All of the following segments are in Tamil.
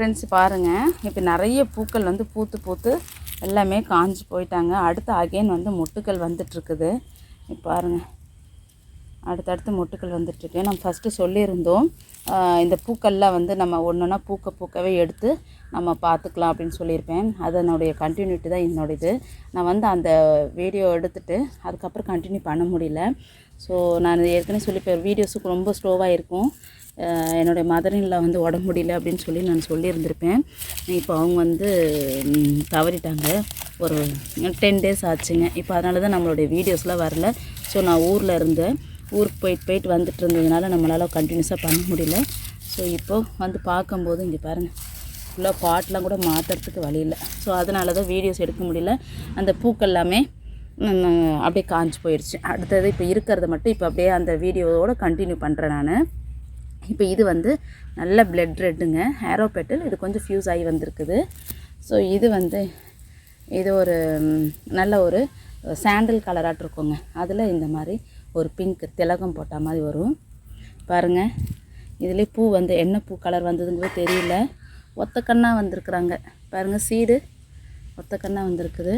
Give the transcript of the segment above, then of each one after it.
ஃப்ரெண்ட்ஸ் பாருங்கள் இப்போ நிறைய பூக்கள் வந்து பூத்து பூத்து எல்லாமே காஞ்சு போயிட்டாங்க. அடுத்து அகைன் வந்து மொட்டுக்கள் வந்துட்டுருக்குது. இப்போ பாருங்கள் அடுத்தடுத்து மொட்டுக்கள் வந்துட்டுருக்கு. நம்ம ஃபஸ்ட்டு சொல்லியிருந்தோம். இந்த பூக்கள்லாம் வந்து நம்ம ஒன்றுனா பூக்க பூக்கவே எடுத்து நம்ம பார்த்துக்கலாம் அப்படின்னு சொல்லியிருப்பேன். அதனுடைய கண்டினியூட்டி தான் என்னோட இது நான் வந்து அந்த வீடியோ எடுத்துகிட்டு அதுக்கப்புறம் கண்டினியூ பண்ண முடியல. ஸோ நான் ஏற்கனவே சொல்லிப்பேன் வீடியோஸுக்கு ரொம்ப ஸ்லோவாக இருக்கும். என்னுடைய மதரில் வந்து உடம்பு முடியல அப்படின்னு சொல்லி நான் சொல்லியிருந்திருப்பேன். இப்போ அவங்க வந்து தவறிட்டாங்க. ஒரு டென் டேஸ் ஆச்சுங்க. இப்போ அதனால தான் நம்மளுடைய வீடியோஸ்லாம் வரல. ஸோ நான் ஊரில் இருந்தேன். ஊருக்கு போயிட்டு போயிட்டு வந்துட்டு இருந்ததுனால நம்மளால் கண்டினியூஸாக பண்ண முடியல. ஸோ இப்போது வந்து பார்க்கும்போது இங்கே பாருங்கள் ஃபுல்லாக பாட்டெலாம் கூட மாற்றுறதுக்கு வழி இல்லை. ஸோ அதனால தான் வீடியோஸ் எடுக்க முடியல. அந்த பூக்கள் எல்லாமே அப்படியே காஞ்சு போயிடுச்சு அடுத்தது இப்போ இருக்கிறத மட்டும் இப்போ அப்படியே அந்த வீடியோவோட கண்டினியூ பண்ணுறேன் நான். இப்போ இது வந்து நல்ல பிளட் ரெட்டுங்க ஹேரோ இது கொஞ்சம் ஃப்யூஸ் ஆகி வந்திருக்குது. ஸோ இது வந்து இது ஒரு நல்ல ஒரு சாண்டில் கலராட்டு இருக்குங்க. அதில் இந்த மாதிரி ஒரு பிங்க் திலகம் போட்ட மாதிரி வரும். பாருங்கள் இதுலேயே பூ வந்து என்ன பூ கலர் வந்ததுங்கிறது தெரியல. ஒத்த கண்ணாக வந்திருக்குறாங்க. பாருங்கள் சீடு ஒத்த கண்ணாக வந்திருக்குது.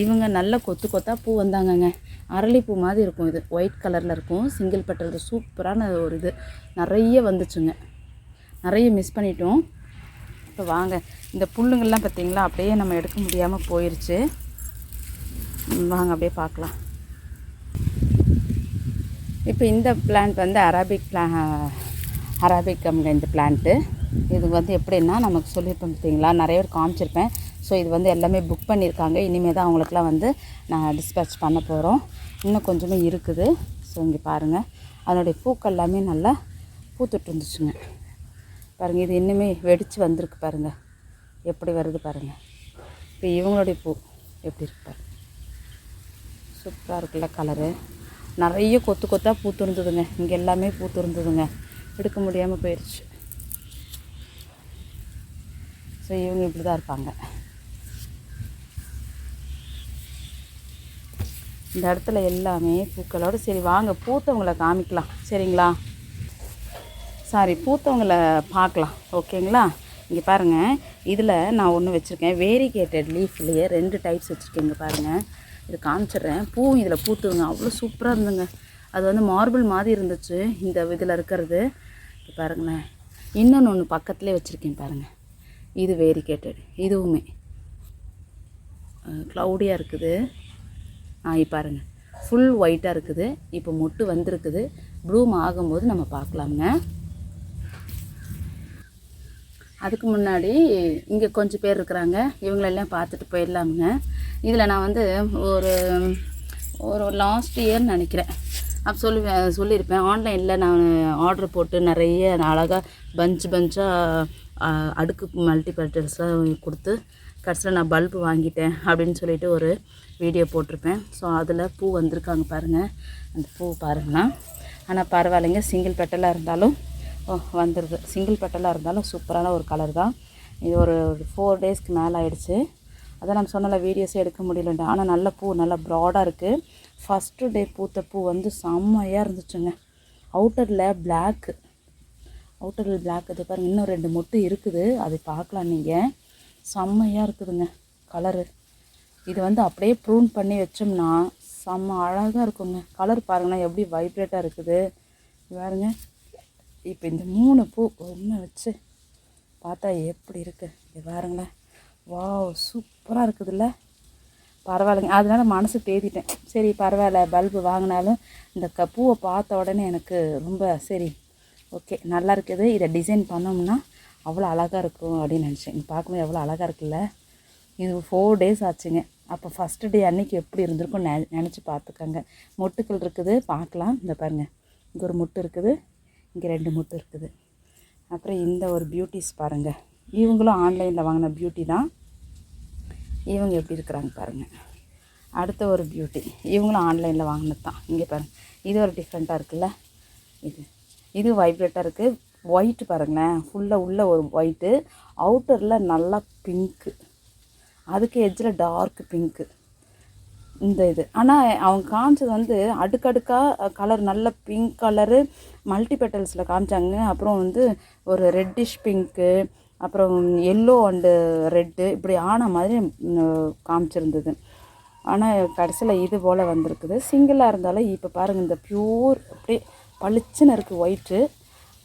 இவங்க நல்ல கொத்து கொத்தாக பூ வந்தாங்கங்க. அரளிப்பூ மாதிரி இருக்கும் இது. ஒயிட் கலரில் இருக்கும். சிங்கிள் பெட்டல் சூப்பரான ஒரு இது. நிறைய வந்துச்சுங்க. நிறைய மிஸ் பண்ணிட்டோம். இப்போ வாங்க. இந்த புல்லுங்கள்லாம் பார்த்தீங்களா அப்படியே நம்ம எடுக்க முடியாமல் போயிடுச்சு வாங்க அப்படியே பார்க்கலாம். இப்போ இந்த பிளான்ட் வந்து அராபிக் பிளா அராபிக் கம்பெனி இந்த பிளான்ட்டு இது வந்து எப்படின்னா நமக்கு சொல்லியிருப்பேன் பார்த்தீங்களா நிறைய பேர் காமிச்சிருப்பேன். ஸோ இது வந்து எல்லாமே புக் பண்ணியிருக்காங்க இனிமேல் தான் அவங்களுக்குலாம் வந்து நான் டிஸ்பேச் பண்ண போகிறோம் இன்னும் கொஞ்சமே இருக்குது. ஸோ இங்கே பாருங்கள் அதனுடைய பூக்கள் எல்லாமே நல்லா பூத்துட்டு இருந்துச்சுங்க. பாருங்கள் இது இன்னுமே வெடித்து வந்திருக்கு பாருங்கள் எப்படி வருது பாருங்கள் இப்போ இவங்களுடைய பூ எப்படி இருக்கு பாருங்க. சூப்பராக இருக்குல்ல கலரு நிறைய கொத்து கொத்தாக பூத்துருந்துதுங்க இங்கே எல்லாமே பூத்துருந்துதுங்க எடுக்க முடியாமல் போயிடுச்சு ஸோ இவங்க இப்படி தான் இருப்பாங்க. இந்த இடத்துல எல்லாமே பூக்களோடு சரி வாங்க பூத்தவங்களை காமிக்கலாம். சரிங்களா? சாரி பூத்தவங்களை பார்க்கலாம். ஓகேங்களா? இங்கே பாருங்கள் இதில் நான் ஒன்று வச்சுருக்கேன். வேரிகேட்டட் லீஃப்லேயே ரெண்டு டைப்ஸ் வச்சுருக்கேன். இங்கே பாருங்கள் இது காமிச்சிடுறேன். பூவும் இதில் பூத்துவங்க அவ்வளோ சூப்பராக இருந்துங்க அது வந்து மார்பிள் மாதிரி இருந்துச்சு. இந்த இதில் இருக்கிறது. இப்போ பாருங்களேன். இன்னொன்று ஒன்று பக்கத்துலேயே வச்சுருக்கேன் பாருங்கள் இது வேரிகேட்டட் இதுவுமே. க்ளவுடியாக இருக்குது. ஆ பாருங்கள் ஃபுல் ஒயிட்டாக இருக்குது. இப்போ மொட்டு வந்திருக்குது. ப்ளூம் ஆகும்போது நம்ம பார்க்கலாமுங்க. அதுக்கு முன்னாடி இங்கே கொஞ்சம் பேர் இருக்கிறாங்க. இவங்களெல்லாம் பார்த்துட்டு போயிடலாமுங்க. இதில் நான் வந்து ஒரு ஒரு லாஸ்ட் இயர் நினைக்கிறேன். அப்போ சொல்லி சொல்லியிருப்பேன். ஆன்லைனில் நான் ஆர்டர் போட்டு நிறைய அழகாக பஞ்ச் பஞ்சாக அடுக்கு மல்டிபர்டல்ஸ்லாம் கொடுத்து கடைசியில் நான் பல்பு வாங்கிட்டேன் அப்படின்னு சொல்லிட்டு ஒரு வீடியோ போட்டிருப்பேன். ஸோ அதில் பூ வந்திருக்காங்க பாருங்கள் அந்த பூ பாருங்கன்னா ஆனால் பரவாயில்லைங்க. சிங்கிள் பெட்டலாக இருந்தாலும் வந்துடுது சிங்கிள் பெட்டலாக இருந்தாலும் சூப்பரான ஒரு கலர் தான். இது ஒரு ஃபோர் டேஸ்க்கு மேலே ஆயிடுச்சு. அதான் நம்ம சொன்னல வீடியோஸே எடுக்க முடியலன்ட்டு. ஆனால் நல்ல பூ நல்லா ப்ராடாக இருக்குது ஃபஸ்ட்டு டே பூத்த பூ வந்து செம்மையாக இருந்துச்சுங்க. அவுட்டரில் பிளாக்கு அவுட்டரில் பிளாக் இது பாருங்கள் இன்னும் ரெண்டு மொட்டு இருக்குது. அதை பார்க்கலாம் நீங்கள் செம்மையாக இருக்குதுங்க கலரு இது வந்து அப்படியே ப்ரூன் பண்ணி வச்சோம்னா செம்ம அழகாக இருக்குங்க. கலர் பாருங்களேன் எப்படி வைப்ரேட்டாக இருக்குது. பாருங்க. இப்போ இந்த மூணு பூ ஒன்று வச்சு பார்த்தா எப்படி இருக்குது இது பாருங்களேன் வா சூப்பராக இருக்குதுல்ல. பரவாயில்லைங்க. அதனால் மனசு தேதிட்டேன் சரி பரவாயில்ல. பல்பு வாங்கினாலும் இந்த க பூவை பார்த்த உடனே எனக்கு ரொம்ப சரி ஓகே நல்லா இருக்குது. இதை டிசைன் பண்ணோம்னா அவ்வளோ அழகாக இருக்கும் அப்படின்னு நினச்சேன். இங்கே பார்க்கும்போது எவ்வளோ அழகாக இருக்குல்ல? இது ஃபோர் டேஸ் ஆச்சுங்க. அப்போ ஃபஸ்ட்டு டே அன்னைக்கு எப்படி இருந்திருக்கும் நெ நினச்சி பார்த்துக்கோங்க. மொட்டுக்கள் இருக்குது. பார்க்கலாம். இந்த பாருங்கள் இங்கே ஒரு முட்டு இருக்குது. இங்கே ரெண்டு முட்டு இருக்குது. அப்புறம் இந்த ஒரு பியூட்டிஸ் பாருங்கள் இவங்களும் ஆன்லைனில் வாங்கின பியூட்டி தான். இவங்க எப்படி இருக்கிறாங்க பாருங்கள் அடுத்த ஒரு பியூட்டி இவங்களும் ஆன்லைனில் வாங்கினது தான். இங்கே பாருங்கள் இது ஒரு டிஃப்ரெண்ட்டாக இருக்குல்ல? இது. இது வைப்ரேட்டாக இருக்குது ஒயிட்டு பாருங்களேன். ஃபுல்லாக உள்ளே ஒரு ஒயிட்டு அவுட்டரில் நல்லா பிங்க்கு அதுக்கு எட்ஜில் டார்க் பிங்க்கு இந்த இது. ஆனால் அவங்க காமிச்சது வந்து அடுக்கடுக்காக கலர் நல்ல பிங்க் கலரு மல்டி பெட்டல்ஸில் காமிச்சாங்க. அப்புறம் வந்து ஒரு ரெட்டிஷ் பிங்க்கு அப்புறம் எல்லோ அண்டு ரெட்டு இப்படி ஆன மாதிரி காமிச்சிருந்தது. ஆனால் கடைசியில் இது போல் வந்திருக்குது. சிங்கிளாக இருந்தாலும் இப்போ பாருங்கள் இந்த ப்யூர் அப்படியே பளிச்சுன்னு இருக்குது ஒயிட்டு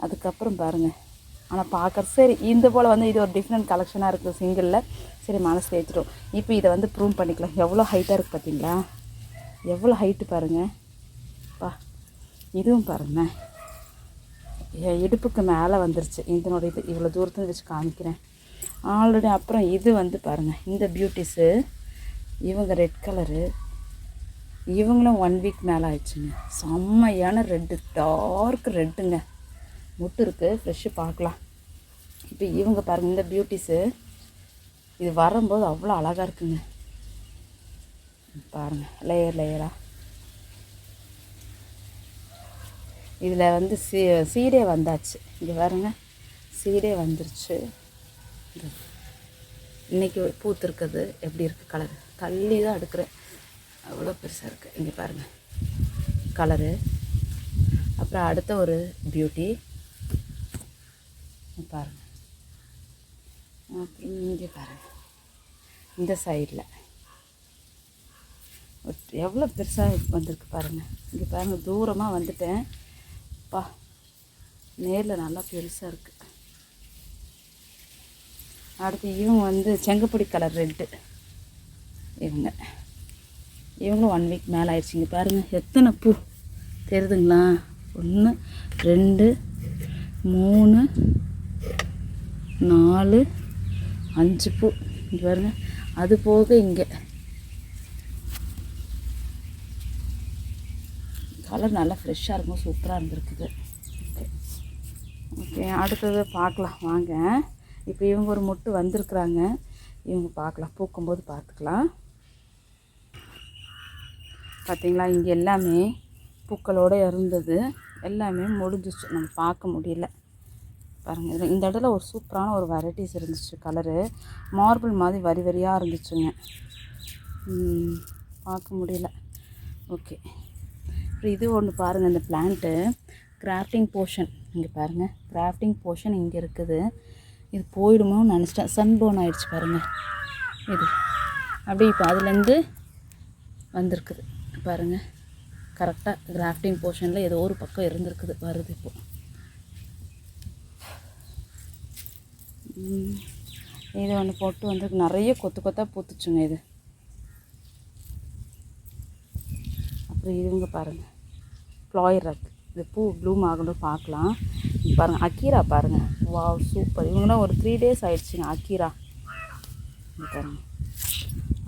அதுக்கப்புறம் பாருங்கள் ஆனால் பார்க்குற சரி இந்த போல் வந்து இது ஒரு டிஃப்ரெண்ட் கலெக்ஷனாக இருக்குது சிங்கிளில் சரி மனசு தேய்ச்சிடும் இப்போ இதை வந்து ப்ரூவ் பண்ணிக்கலாம். எவ்வளோ ஹைட்டாக இருக்குது பார்த்தீங்களா எவ்வளோ ஹைட்டு பாருங்கள் பா இதுவும் பாருங்கள் என் இடுப்புக்கு மேலே வந்துருச்சு. இதனோட இது இவ்வளோ தூரத்தில் வச்சு காமிக்கிறேன். ஆல்ரெடி அப்புறம் இது வந்து பாருங்கள் இந்த பியூட்டிஸு இவங்க ரெட் கலரு இவங்களும் ஒன் வீக் மேலே ஆயிடுச்சுங்க. செம்மையான ரெட்டு டார்க் ரெட்டுங்க முட்டு இருக்குது ஃப்ரெஷ்ஷு பார்க்கலாம். இப்போ இவங்க பாருங்கள் இந்த பியூட்டிஸு இது வரும்போது அவ்வளோ அழகாக இருக்குங்க. பாருங்கள் லேயர் லேயராக இதில் வந்து சீ சீடே வந்தாச்சு. இங்கே பாருங்க சீடே வந்துருச்சு. இன்றைக்கி பூத்துருக்குது எப்படி இருக்குது கலரு தள்ளி தான் எடுக்கிறேன். அவ்வளோ பெருசாக இருக்குது இங்கே பாருங்கள் கலரு அப்புறம் அடுத்த ஒரு பியூட்டி பாருங்கள் அப்புறம் இங்கே பாருங்கள் இந்த சைடில் எவ்வளோ பெருசாக வந்திருக்கு பாருங்கள் இங்கே பாருங்கள் தூரமாக வந்துட்டேன். பா நேரில் நல்லா பெருசாக இருக்குது அடுத்து இவங்க வந்து செங்கப்பொடி கலர் ரெட்டு இவங்க. இவங்களும் ஒன் வீக் மேலே ஆயிடுச்சுங்க பாருங்கள் எத்தனை பூ? தெரியுதுங்களா? ஒன்று ரெண்டு மூணு நாலு அஞ்சு பூ. இங்கே பாருங்க. அது போக இங்கே. கலர் நல்லா ஃப்ரெஷ்ஷாக இருக்கும் சூப்பராக இருந்திருக்குது. ஓகே ஓகே அடுத்தது பார்க்கலாம். வாங்க. இப்போ இவங்க ஒரு மொட்டு வந்திருக்குறாங்க. இவங்க பார்க்கலாம். பூக்கும்போது பார்த்துக்கலாம். பார்த்தீங்களா இங்கே எல்லாமே பூக்களோடு இருந்தது. எல்லாமே முடிஞ்சிச்சு நம்ம பார்க்க முடியல. பாருங்கள் இதில் இந்த இடத்துல ஒரு சூப்பரான ஒரு வெரைட்டிஸ் இருந்துச்சு கலரு மார்பிள் மாதிரி வரி வரியாக இருந்துச்சுங்க. பார்க்க முடியல. ஓகே இப்போ இது ஒன்று பாருங்கள் இந்த பிளான்ட்டு கிராஃப்டிங் போர்ஷன் இங்கே பாருங்கள் கிராஃப்டிங் போர்ஷன் இங்கே இருக்குது. இது போயிடுமோன்னு நினச்சிட்டேன். சன்போன் ஆயிடுச்சு பாருங்கள் இது. அப்படியே இப்போ அதுலேருந்து வந்திருக்குது. பாருங்கள் கரெக்டாக கிராஃப்டிங் போர்ஷனில் ஏதோ ஒரு பக்கம் இருந்திருக்குது. வருது இப்போது இது ஒன்று போட்டு வந்து நிறைய கொத்து கொத்தாக பூத்துச்சுங்க இது. அப்புறம் இவங்க பாருங்கள் ஃப்ளாயர் ரக் இது பூ ப்ளூம் ஆகணும் பார்க்கலாம். பாருங்கள் அக்கீரா பாருங்கள் வாவ் சூப்பர் இவங்களாம் ஒரு த்ரீ டேஸ் ஆயிடுச்சுங்க அக்கீரா பாருங்க.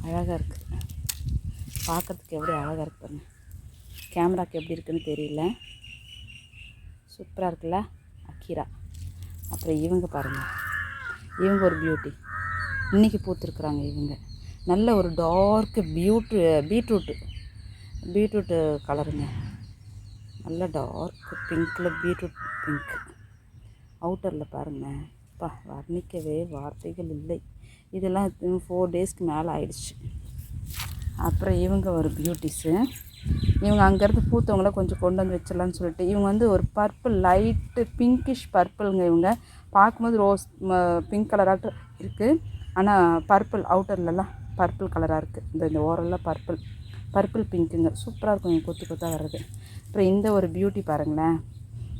அழகாக இருக்குது பார்க்கறதுக்கு எப்படி அழகாக இருக்கு பாருங்க. கேமராக்கு எப்படி இருக்குன்னு தெரியல. சூப்பராக இருக்குல்ல அக்கீரா அப்புறம் இவங்க பாருங்கள் இவங்க ஒரு பியூட்டி இன்றைக்கி பூத்துருக்குறாங்க இவங்க. நல்ல ஒரு டார்க்கு பியூட்டு பீட்ரூட்டு பீட்ரூட்டு கலருங்க நல்ல டார்க் பிங்க்கில் பீட்ரூட் பிங்க் அவுட்டரில் பாருங்கள் அப்பா வர்ணிக்கவே வார்த்தைகள் இல்லை. இதெல்லாம் ஃபோர் டேஸ்க்கு மேலே ஆயிடுச்சு. அப்புறம் இவங்க ஒரு பியூட்டிஸு இவங்க அங்கேருந்து பூத்தவங்கள கொஞ்சம் கொண்டு வந்து வச்சிடலான்னு சொல்லிட்டு இவங்க வந்து ஒரு பர்பிள் லைட்டு பிங்கிஷ் பர்பிளுங்க இவங்க. பார்க்கும்போது ரோஸ் பிங்க் கலராக இருக்குது ஆனால் பர்பிள் அவுட்டர்லலாம் பர்பிள் கலராக இருக்குது இந்த இந்த ஓரெல்லாம் பர்பிள் பர்பிள் பிங்க்குங்க சூப்பராக இருக்கும் இவங்க கொத்து கொத்தாக வர்றது. அப்புறம் இந்த ஒரு பியூட்டி பாருங்களேன்.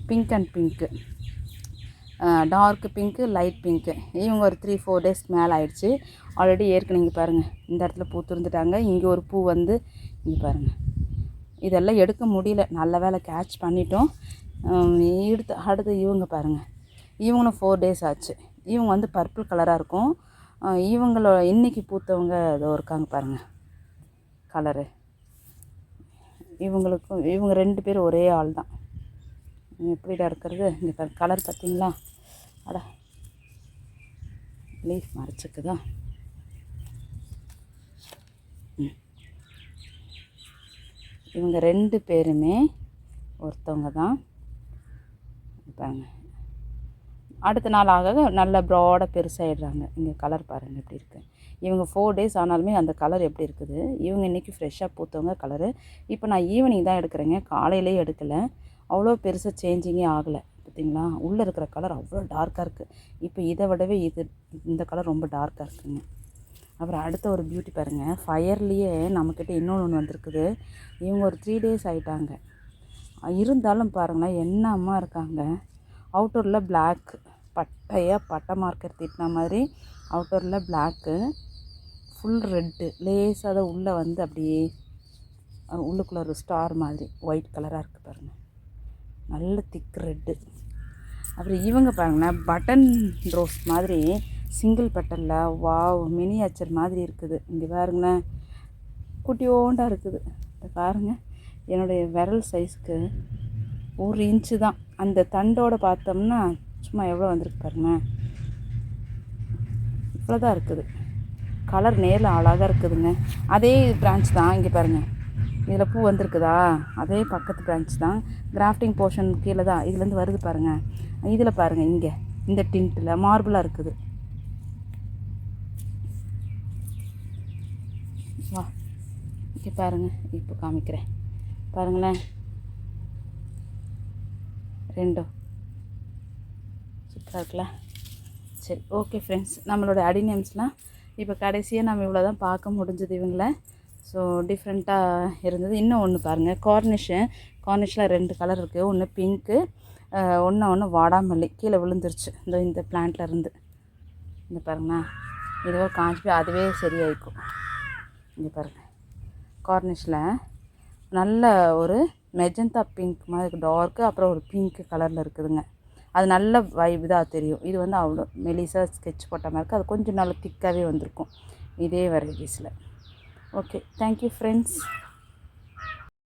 Pink and pink dark pink light pink இவங்க ஒரு த்ரீ ஃபோர் டேஸ்க்கு மேலே ஆயிடுச்சு. ஆல்ரெடி ஏற்கனவே இங்கே பாருங்கள் இந்த இடத்துல பூ திருந்துட்டாங்க இங்கே ஒரு பூ வந்து இங்கே பாருங்கள் இதெல்லாம் எடுக்க முடியல. நல்ல வேலை கேட்ச் பண்ணிட்டோம். எடுத்து அடுத்து இவங்க பாருங்கள் இவங்களும் ஃபோர் டேஸ் ஆச்சு. இவங்க வந்து பர்பிள் கலராக இருக்கும். இவங்களோட இன்றைக்கி பூத்தவங்க இதோ இருக்காங்க பாருங்கள் கலரு இவங்களுக்கும் இவங்க ரெண்டு பேரும் ஒரே ஆள் தான். எப்படிடா இருக்கிறது? இங்கே கலர் பார்த்தீங்களா? அட. லீஃப் மறைச்சிக்குதா இவங்க ரெண்டு பேருமே ஒருத்தவங்க தான். பாருங்க அடுத்த நாள் ஆக ஆக நல்ல ப்ராடாக பெருசாகிடுறாங்க இங்கே கலர் பாருங்கள் எப்படி இருக்குது இவங்க ஃபோர் டேஸ் ஆனாலுமே அந்த கலர் எப்படி இருக்குது? இவங்க இன்றைக்கி ஃப்ரெஷ்ஷாக பூத்தவங்க கலரு இப்போ நான் ஈவினிங் தான் எடுக்கிறேங்க. காலையிலேயே எடுக்கலை. அவ்வளோ பெருசாக சேஞ்சிங்கே ஆகலை. பார்த்தீங்களா உள்ளே இருக்கிற கலர் அவ்வளோ டார்க்காக இருக்குது இப்போ இதை விடவே இது இந்த கலர் ரொம்ப டார்க்காக இருக்குங்க. அப்புறம் அடுத்த ஒரு பியூட்டி பாருங்கள் ஃபயர்லேயே நம்மக்கிட்ட இன்னொன்று ஒன்று வந்திருக்குது. இவங்க ஒரு த்ரீ டேஸ் ஆகிட்டாங்க இருந்தாலும் பாருங்களேன் என்னம்மா இருக்காங்க? அவுட்டரில் பிளாக் பட்டையாக பட்டை மார்க்கர் திட்டின மாதிரி அவுட்டரில் பிளாக்கு ஃபுல் ரெட்டு லேசாக தான் உள்ளே வந்து அப்படியே உள்ளுக்குள்ளே உள்ளுக்குள்ள ஒரு ஸ்டார் மாதிரி ஒயிட் கலராக இருக்குது பாருங்கள் நல்ல திக் ரெட்டு அப்புறம் இவங்க பாருங்களேன் பட்டன் ரோஸ் மாதிரி சிங்கிள் பட்டனில் வாவ் மினியாச்சர் மாதிரி இருக்குது. இங்கே பாருங்களேன் குட்டியோண்டாக இருக்குது. இந்த பாருங்கள் என்னுடைய விரல் சைஸ்க்கு ஒரு இன்ச்சு தான். அந்த தண்டோட பார்த்தோம்னா சும்மா எவ்வளோ வந்திருக்கு பாருங்களேன் இவ்வளோ தான் இருக்குது. கலர் நேரில் அழகாக இருக்குதுங்க. அதே பிரான்ச் தான் இங்கே பாருங்கள் இதில் பூ வந்திருக்குதா? அதே பக்கத்து பிரான்ச் தான். கிராஃப்டிங் போர்ஷன் கீழே தான். இதுலேருந்து வருது பாருங்கள் இதில் பாருங்கள் இங்கே. இந்த டின்ட்டில் மார்பிளாக இருக்குது. வா. இங்கே பாருங்கள் இப்போ காமிக்கிறேன். பாருங்களேன். ரெண்டும் சூப்பராக இருக்குல்ல? சரி ஓகே ஃப்ரெண்ட்ஸ் நம்மளோட அடினியம்ஸ்லாம் இப்போ கடைசியாக நம்ம இவ்வளோ தான் பார்க்க முடிஞ்சது இவங்கள. ஸோ டிஃப்ரெண்ட்டாக இருந்தது. இன்னும் ஒன்று பாருங்கள் கார்னிஷு கார்னிஷில் ரெண்டு கலர் இருக்குது ஒன்று பிங்க்கு ஒன்று ஒன்று வாடாமல்லி. கீழே விழுந்துருச்சு. இந்த இந்த பிளான்ட்லேருந்து இருந்து. இந்த பாருங்கண்ணா இதுவே காஞ்சி போய் அதுவே சரியாயிருக்கும் இங்கே பாருங்கள் கார்னிஷில் நல்ல ஒரு மெஜந்தா பிங்க் மாதிரி டார்க்கு அப்புறம் ஒரு பிங்க் கலரில் இருக்குதுங்க. அது நல்ல வைப் இதாக தெரியும். இது வந்து அவ்வளோ மெலிசாக ஸ்கெட்ச் போட்ட மாதிரி இருக்குது அது கொஞ்சம் நல்ல திக்காகவே வந்திருக்கும். இதே வெரைட்டிஸில் ஓகே தேங்க்யூ ஃப்ரெண்ட்ஸ்